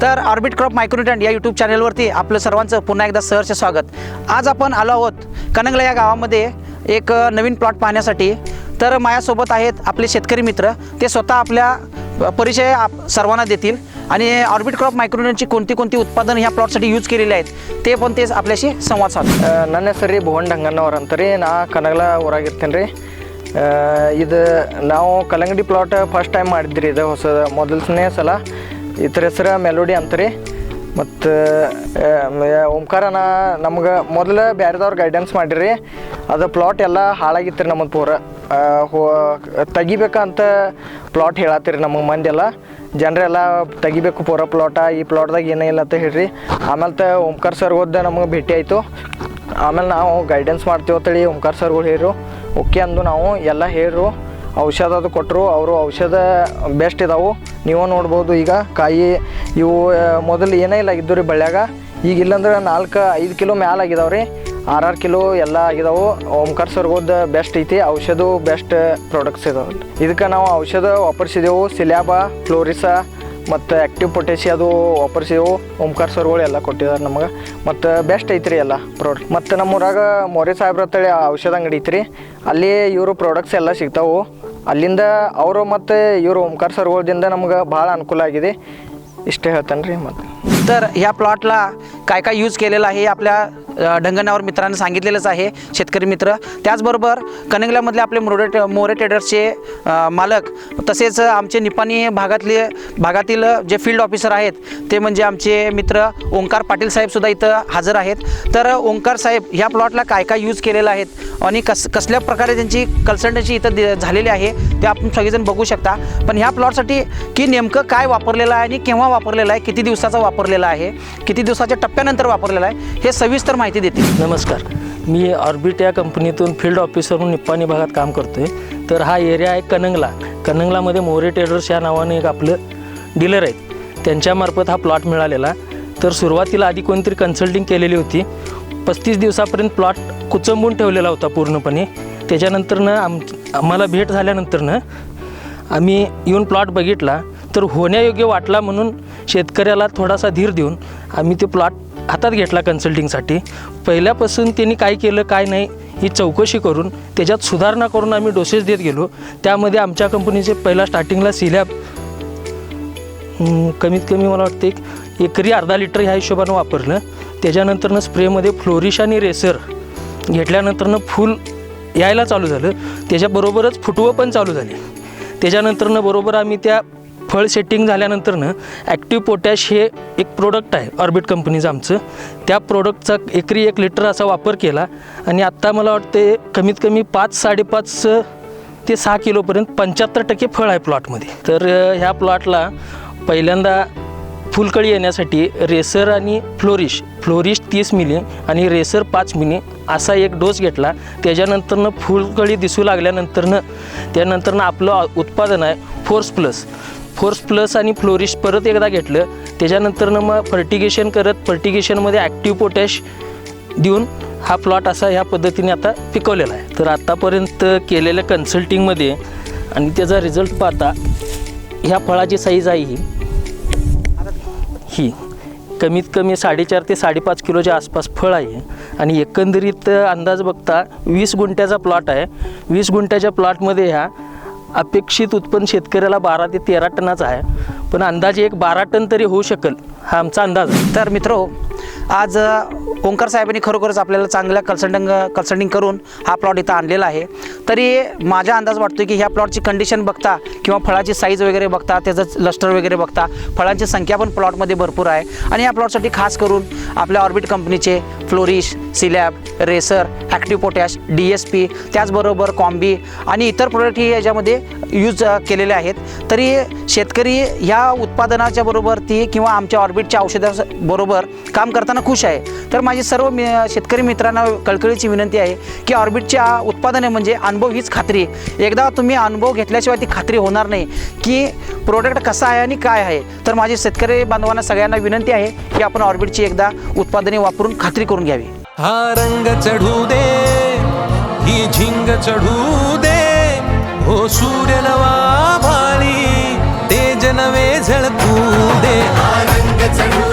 तर orbit crop micronutrient या YouTube चॅनलवरती आपलं सर्वांचं पुन्हा एकदा सहर्ष स्वागत आज आपण आलो आहोत कनंगला या गावामध्ये एक अ, नवीन प्लॉट पाहण्यासाठी तर माझ्यासोबत आहेत आपले शेतकरी मित्र ते स्वतः आपल्या अ, परिचय आप सर्वांना देतील आणि ऑर्बिट क्रॉप मायक्रोन्युट्रंटची कोणती कोणती उत्पादन ह्या प्लॉटसाठी यूज केलेली आहेत ते पण ते आपल्याशी संवाद साधतील ಆ, ನನ್ನ ಹೆಸರು ರೀ ಭುವನ್ ಡಂಗಣ್ಣವ್ರ ಅಂತಾರೆ ನಾ ಕನಗಲ ಊರಾಗಿರ್ತೇನೆ ರೀ ಇದು ನಾವು ಕಲ್ಲಂಗಡಿ ಪ್ಲಾಟ್ ಫಸ್ಟ್ ಟೈಮ್ ಮಾಡಿದ್ರಿ ಇದು ಹೊಸ ಮೊದಲನೇ ಸಲ ಇದ್ರ ಹೆಸರು ಮೆಲೋಡಿ ಅಂತಾರೆ. ಮತ್ತು ಓಂಕಾರನ ನಮ್ಗೆ ಮೊದಲು ಬೇರೆದವ್ರು ಗೈಡೆನ್ಸ್ ಮಾಡಿರಿ. ಅದು ಪ್ಲಾಟ್ ಎಲ್ಲ ಹಾಳಾಗಿತ್ತು ರೀ ನಮ್ಮದು ಪೂರ. ಹೋ, ತೆಗಿಬೇಕಂತ ಪ್ಲಾಟ್ ಹೇಳತ್ತೀರಿ ನಮಗೆ ಮಂದಿ ಎಲ್ಲ ಜನರೆಲ್ಲ ತೆಗಿಬೇಕು ಪೂರ ಪ್ಲಾಟ ಈ ಪ್ಲಾಟ್ದಾಗ ಏನೇ ಇಲ್ಲ ಅಂತ ಹೇಳ್ರಿ. ಆಮೇಲೆ ತ ಓಂಕಾರ ಸರ್ ಓದ್ದ ನಮಗೆ ಭೇಟಿ ಆಯಿತು. ಆಮೇಲೆ ನಾವು ಗೈಡೆನ್ಸ್ ಮಾಡ್ತೀವಿ ಅಂತೇಳಿ ಓಂಕಾರ ಸರ್ಗಳು ಹೇಳಿರು. ಓಕೆ ಅಂದು ನಾವು ಎಲ್ಲ ಹೇಳಿರು. ಔಷಧ ಅದು ಕೊಟ್ಟರು ಅವರು ಔಷಧ ಬೆಸ್ಟ್ ಇದಾವೆ. ನೀವು ನೋಡ್ಬೋದು ಈಗ ಕಾಯಿ, ಇವು ಮೊದಲು ಏನೇ ಇಲ್ಲ ಇದ್ದು ರೀ ಬಳ್ಳ್ಯಾಗ ಈಗ ಇಲ್ಲಂದ್ರೆ ನಾಲ್ಕು, ಐದು ಕಿಲೋ ಮ್ಯಾಲ ಆಗಿದಾವೆ ರೀ. ಆರು ಆರು ಕಿಲೋ ಎಲ್ಲ ಆಗಿದಾವೆ. ಓಂಕಾರ ಸರ್ಗೋದ ಬೆಸ್ಟ್ ಐತಿ, ಔಷಧ ಬೆಸ್ಟ್ ಪ್ರಾಡಕ್ಟ್ಸ್ ಇದಾವೆ ಇದಕ್ಕೆ ನಾವು ಔಷಧ ವಾಪರಿಸಿದೆವು ಸಿಲ್ಯಾಬ, ಫ್ಲೋರಿಸಾ, ಮತ್ತು ಆ್ಯಕ್ಟಿವ್ ಪೊಟ್ಯಾಸಿ ಅದು ವಾಪರಿಸಿದೆವು ಓಂಕಾರ ಸರ್ಗಳು ಎಲ್ಲ ಕೊಟ್ಟಿದ್ದಾರೆ ನಮಗೆ. ಮತ್ತು ಬೆಸ್ಟ್ ಐತ್ರಿ ಎಲ್ಲ ಪ್ರಾಡಕ್ಟ್ ಮತ್ತು ನಮ್ಮೂರಾಗ ಮೊರೆ ಸಾಹೇಬ್ರ ಅಂತೇಳಿ ಔಷಧ ಅಂಗಡಿ ಐತ್ರಿ. ಅಲ್ಲಿ ಇವರು ಪ್ರಾಡಕ್ಟ್ಸ್ ಎಲ್ಲ ಸಿಗ್ತಾವು. ಅಲ್ಲಿಂದ ಅವರು ಮತ್ತು ಇವರು ಓಂಕಾರ ಸರ್ಗಳದಿಂದ ನಮ್ಗೆ ಭಾಳ ಅನುಕೂಲ ಆಗಿದೆ ಇಷ್ಟೇ ಹೇಳ್ತಾನೆ ರೀ ಮತ್ತು तर ह्या प्लॉटला काय काय यूज केलेलं आहे हे आपल्या अ, ढंगणावर मित्रांनी सांगितलेलंच आहे शेतकरी मित्र. त्याचबरोबर कनंगल्यामधले आपले मोरे मोरे ट्रेडर्सचे मालक तसेच आमचे निपाणी भागातले भागातील जे फील्ड ऑफिसर आहेत ते म्हणजे आमचे मित्र ओंकार पाटील साहेबसुद्धा इथं हजर आहेत. तर ओंकार साहेब ह्या प्लॉटला काय काय यूज केलेलं आहेत? आणि कस कसल्या प्रकारे त्यांची कन्सल्टन्सी इथं झालेली आहे ते आपण सगळेजण बघू शकता. पण ह्या प्लॉटसाठी की नेमकं काय वापरलेलं आहे आणि केव्हा वापरलेलं आहे किती दिवसाचा वापरलेला आहे किती दिवसाच्या टप्प्यानंतर वापरलेला आहे हे सविस्तर माहिती माहिती देतील. नमस्कार. मी ऑर्बिट या कंपनीतून फील्ड ऑफिसर म्हणून निप्पाणी भागात काम करतो आहे तर हा एरिया आहे कनंगला. कनंगलामध्ये मोरे ट्रेडर्स या नावाने एक आपलं डीलर आहेत. त्यांच्यामार्फत हा प्लॉट मिळालेला. तर सुरुवातीला आधी कोणतरी कन्सल्टिंग केलेली होती. पस्तीस दिवसापर्यंत प्लॉट कुचंबून ठेवलेला होता पूर्णपणे. त्याच्यानंतरनं आम आम्हाला भेट झाल्यानंतरनं आम्ही येऊन प्लॉट बघितला. तर होण्यायोग्य वाटला म्हणून शेतकऱ्याला थोडासा धीर देऊन आम्ही ते प्लॉट हातात घेतला कन्सल्टिंगसाठी पहिल्यापासून त्यांनी काय केलं काय नाही ही चौकशी करून त्याच्यात सुधारणा करून आम्ही डोसेस देत गेलो. त्यामध्ये आमच्या कंपनीचे पहिला स्टार्टिंगला सिलॅब कमीत कमी मला वाटतं एक एकरी अर्धा लिटर ह्या हिशोबानं वापरलं. त्याच्यानंतरनं स्प्रेमध्ये फ्लोरिश आणि रेसर घेतल्यानंतरनं फूल यायला चालू झालं. त्याच्याबरोबरच फुटवं पण चालू झाली. त्याच्यानंतरनं बरोबर आम्ही त्या फळ सेटिंग झाल्यानंतरनं ॲक्टिव्ह पोटॅश हे एक प्रोडक्ट आहे ऑर्बिट कंपनीचं आमचं. त्या प्रोडक्टचा एकरी एक लिटर असा वापर केला आणि आत्ता मला वाटते कमीत कमी पाच साडेपाच ते सहा किलोपर्यंत पंच्याहत्तर टक्के फळ आहे प्लॉटमध्ये. तर ह्या प्लॉटला पहिल्यांदा फुलकळी येण्यासाठी रेसर आणि फ्लोरिश फ्लोरिश तीस मिली आणि रेसर पाच मिली असा एक डोस घेतला. त्याच्यानंतरनं फुलकळी दिसू लागल्यानंतरनं त्यानंतरनं आपलं उत्पादन आहे फोर्स प्लस. फोर्स प्लस आणि फ्लोरिश परत एकदा घेतलं. त्याच्यानंतरनं मग फर्टिगेशन करत फर्टिगेशनमध्ये ॲक्टिव्ह पोटॅश देऊन हा प्लॉट असा ह्या पद्धतीने आता पिकवलेला आहे. तर आत्तापर्यंत केलेल्या कन्सल्टिंगमध्ये आणि त्याचा रिझल्ट पाहता ह्या फळाची साईज आहे ही. ही कमीत कमी साडेचार ते साडेपाच किलोच्या आसपास फळ आहे. आणि एकंदरीत अंदाज बघता वीस गुंठ्याचा प्लॉट आहे. वीस गुंठ्याच्या प्लॉटमध्ये ह्या अपेक्षित उत्पन्न शेतकऱ्याला बारा ते तेरा टनाचं आहे. पण अंदाजे एक बारा टन तरी होऊ शकेल. हा आमचा अंदाज आहे. तर मित्रो आज ओंकार साहेबांनी खरोखरच आपल्याला चांगल्या कन्सल्टिंग कन्सल्टिंग करून हा प्लॉट इथं आणलेला आहे. तरी माझा अंदाज वाटतो की ह्या प्लॉटची कंडिशन बघता किंवा फळाची साईज वगैरे बघता त्याचं लस्टर वगैरे बघता फळांची संख्या पण प्लॉटमध्ये भरपूर आहे. आणि या प्लॉटसाठी खास करून आपल्या ऑर्बिट कंपनीचे flourish सिलॅब racer active potash D S P त्याचबरोबर कॉम्बी आणि इतर प्रोडक्ट ही याच्यामध्ये यूज केलेले आहेत. तरी शेतकरी ह्या उत्पादनाच्या बरोबर ती किंवा आमच्या ऑर्बिटच्या औषधाबरोबर काम करताना खुश आहे. तर माझी सर्व मी शेतकरी मित्रांना कळकळीची विनंती आहे की ऑर्बिटच्या उत्पादने म्हणजे अनुभव हीच खात्री एकदा तुम्ही अनुभव घेतल्याशिवाय ती खात्री होणार नाही की प्रोडक्ट कसा आहे आणि काय आहे. तर माझी शेतकरी बांधवांना सगळ्यांना विनंती आहे की आपण ऑर्बिटची एकदा उत्पादने वापरून खात्री करून घ्यावी. हा रंग चढू दे ही झिंग चढू दे. to